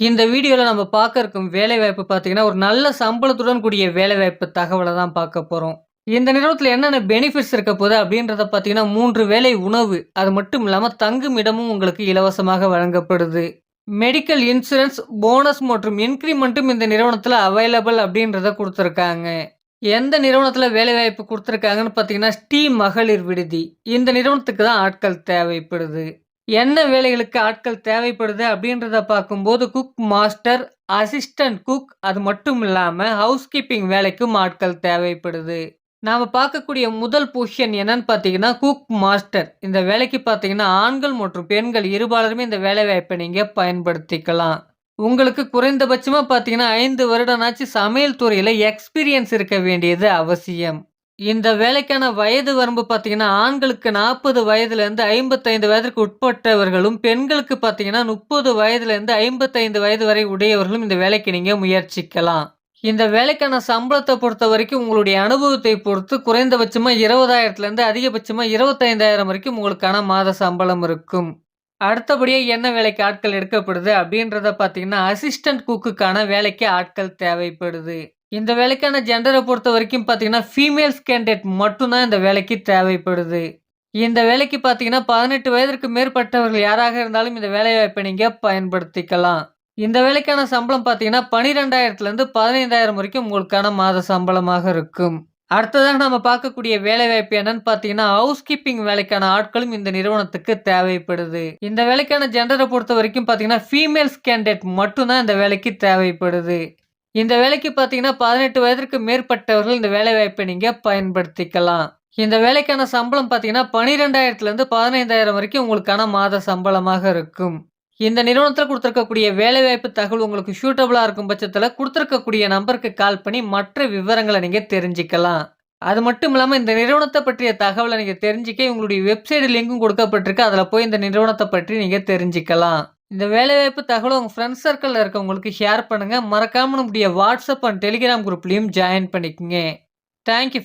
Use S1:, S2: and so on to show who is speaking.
S1: இந்த வீடியோவில் நம்ம பார்க்க இருக்கும் வேலைவாய்ப்பு பார்த்தீங்கன்னா, ஒரு நல்ல சம்பளத்துடன் கூடிய வேலைவாய்ப்பு தகவலை தான் பார்க்க போகிறோம் இந்த நிறுவனத்தில் என்னென்ன பெனிஃபிட்ஸ் இருக்க போகுது அப்படின்றத பார்த்தீங்கன்னா, மூன்று வேலை உணவு, அது மட்டும் இல்லாமல் தங்கும் இடமும் உங்களுக்கு இலவசமாக வழங்கப்படுது. மெடிக்கல் இன்சூரன்ஸ், போனஸ் மற்றும் இன்க்ரிமெண்ட்டும் இந்த நிறுவனத்தில் அவைலபிள் அப்படின்றத கொடுத்துருக்காங்க எந்த நிறுவனத்தில் வேலைவாய்ப்பு கொடுத்துருக்காங்கன்னு பார்த்தீங்கன்னா, ஸ்டீ மகளிர் விடுதி. இந்த நிறுவனத்துக்கு தான் ஆட்கள் தேவைப்படுது. என்ன வேலைகளுக்கு ஆட்கள் தேவைப்படுது அப்படின்றத பார்க்கும்போது, குக் மாஸ்டர், அசிஸ்டன்ட் குக் அது மட்டும் இல்லாமல் ஹவுஸ் கீப்பிங் வேலைக்கும் ஆட்கள் தேவைப்படுது. நாம் பார்க்கக்கூடிய முதல் பொசிஷன் என்னன்னு பார்த்தீங்கன்னா, குக் மாஸ்டர். இந்த வேலைக்கு பார்த்தீங்கன்னா, ஆண்கள் மற்றும் பெண்கள் இருபாலருமே இந்த வேலைவாய்ப்ப நீங்கள் பயன்படுத்திக்கலாம். உங்களுக்கு குறைந்தபட்சமாக பார்த்தீங்கன்னா, 5 வருடம்னாச்சு சமையல் துறையில் எக்ஸ்பீரியன்ஸ் இருக்க வேண்டியது அவசியம். இந்த வேலைக்கான வயது வரம்பு பார்த்தீங்கன்னா, ஆண்களுக்கு நாற்பது வயதுலேருந்து ஐம்பத்தைந்து வயதிற்கு உட்பட்டவர்களும், பெண்களுக்கு பார்த்தீங்கன்னா முப்பது வயதுலேருந்து ஐம்பத்தைந்து வயது வரை உடையவர்களும் இந்த வேலைக்கு நீங்கள் முயற்சிக்கலாம். இந்த வேலைக்கான சம்பளத்தை பொறுத்த வரைக்கும் உங்களுடைய அனுபவத்தை பொறுத்து குறைந்தபட்சமாக இருபதாயிரத்துலேருந்து அதிகபட்சமாக இருபத்தைந்தாயிரம் வரைக்கும் உங்களுக்கான மாத சம்பளம் இருக்கும். அடுத்தபடியாக என்ன வேலைக்கு ஆட்கள் எடுக்கப்படுது அப்படின்றத பார்த்தீங்கன்னா, அசிஸ்டன்ட் குக்குக்கான வேலைக்கு ஆட்கள் தேவைப்படுது. இந்த வேலைக்கான ஜென்ரரை பொறுத்த வரைக்கும் பார்த்தீங்கன்னா, ஃபீமேல்ஸ் கேண்டிடேட் மட்டும்தான் இந்த வேலைக்கு தேவைப்படுது. இந்த வேலைக்கு பார்த்தீங்கன்னா, 18 வயதிற்கு மேற்பட்டவர்கள் யாராக இருந்தாலும் இந்த வேலைவாய்ப்பை நீங்கள் பயன்படுத்திக்கலாம். இந்த வேலைக்கான சம்பளம் பார்த்தீங்கன்னா, 12,000லிருந்து 15,000 வரைக்கும் உங்களுக்கான மாத சம்பளமாக இருக்கும். அடுத்ததாக நம்ம பார்க்கக்கூடிய வேலைவாய்ப்பு என்னன்னு பார்த்தீங்கன்னா, ஹவுஸ் கீப்பிங் வேலைக்கான ஆட்களும் இந்த நிறுவனத்துக்கு தேவைப்படுது. இந்த வேலைக்கான ஜென்டரை பொறுத்த வரைக்கும் பார்த்தீங்கன்னா, ஃபீமேல்ஸ் கேண்டிடேட் மட்டும்தான் இந்த வேலைக்கு தேவைப்படுது. இந்த வேலைக்கு பார்த்தீங்கன்னா, 18 வயதிற்கு மேற்பட்டவர்கள் இந்த வேலைவாய்ப்ப நீங்க பயன்படுத்திக்கலாம். இந்த வேலைக்கான சம்பளம் பார்த்தீங்கன்னா, 12,000லிருந்து 15,000 வரைக்கும் உங்களுக்கான மாத சம்பளமாக இருக்கும். இந்த நிறுவனத்தில் கொடுத்துருக்கக்கூடிய வேலைவாய்ப்பு தகவல் உங்களுக்கு சூட்டபுளாக இருக்கும் பட்சத்தில் கொடுத்துருக்கக்கூடிய நம்பருக்கு கால் பண்ணி மற்ற விவரங்களை நீங்கள் தெரிஞ்சுக்கலாம். அது மட்டும் இல்லாமல் இந்த நிறுவனத்தை பற்றிய தகவலை நீங்கள் தெரிஞ்சுக்க உங்களுடைய வெப்சைட் லிங்க்கும் கொடுக்கப்பட்டிருக்கு. அதில் போய் இந்த நிறுவனத்தை பற்றி நீங்கள் தெரிஞ்சுக்கலாம். இந்த வேலைவாய்ப்பு தகவல உங்கள் ஃப்ரெண்ட்ஸ் சர்க்கிளில் இருக்கவங்களுக்கு ஷேர் பண்ணுங்கள் மறக்காமல் நம்முடைய வாட்ஸ்அப் அண்ட் டெலிகிராம் குரூப்லேயும் ஜாயின் பண்ணிக்கங்க. Thank you